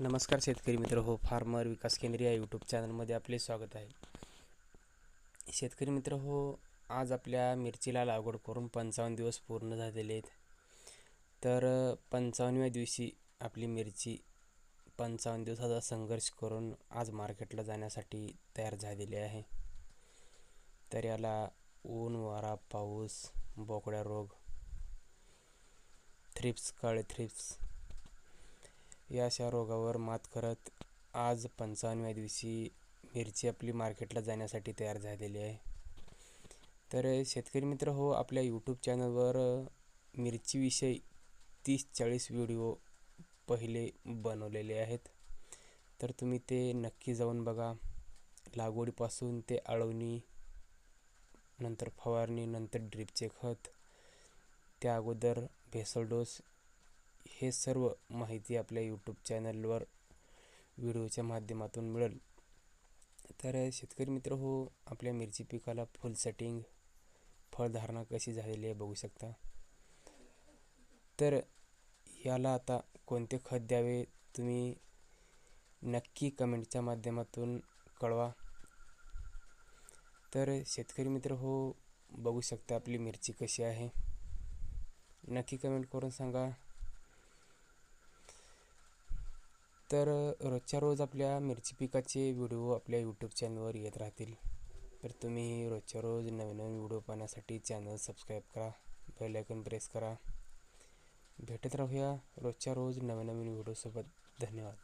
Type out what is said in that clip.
नमस्कार शेतकरी मित्र हो फार्मर विकास केंद्र या यूट्यूब चॅनलमध्ये आपले स्वागत आहे. शेतकरी मित्र हो आज आपल्या मिरचीला लागवड करून पंचावन्न दिवस पूर्ण झालेले आहेत. तर पंचावन्नव्या दिवशी आपली मिरची पंचावन्न दिवसाचा संघर्ष करून आज मार्केटला जाण्यासाठी तयार झालेली आहे. तर याला ऊन वारा पाऊस बोकड्या रोग थ्रिप्स काळे थ्रिप्स या अशा रोगावर मात करत आज पंचावन्नव्या दिवशी मिरची आपली मार्केटला जाण्यासाठी तयार झालेली आहे. तर शेतकरी मित्र हो आपल्या यूट्यूब चॅनलवर मिरचीविषयी तीस चाळीस व्हिडिओ पहिले बनवलेले आहेत. तर तुम्ही ते नक्की जाऊन बघा. लागवडीपासून ते अळवणी नंतर फवारणी नंतर ड्रिपचे खत. त्या अगोदर भेसळ डोस हे सर्व माहिती आपल्या यूट्यूब चॅनलवर व्हिडिओच्या माध्यमातून मिळेल. तर शेतकरी मित्र हो आपल्या मिरची पिकाला फुल सेटिंग फळधारणा कशी झालेली आहे बघू शकता. तर याला आता कोणते खत द्यावे तुम्ही नक्की कमेंटच्या माध्यमातून कळवा. तर शेतकरी मित्र हो बघू शकता आपली मिरची कशी आहे. नक्की कमेंट करून सांगा. तर रोजच्या रोज आपल्या मिरची पिकाचे व्हिडिओ आपल्या यूट्यूब चॅनलवर येत राहतील. तर तुम्ही रोजच्या रोज नवीन नवीन व्हिडिओ पाहण्यासाठी चॅनल सबस्क्राईब करा बेल आयकन प्रेस करा. भेटत राहूया रोजच्या रोज नवीन नवीन व्हिडिओसोबत. धन्यवाद.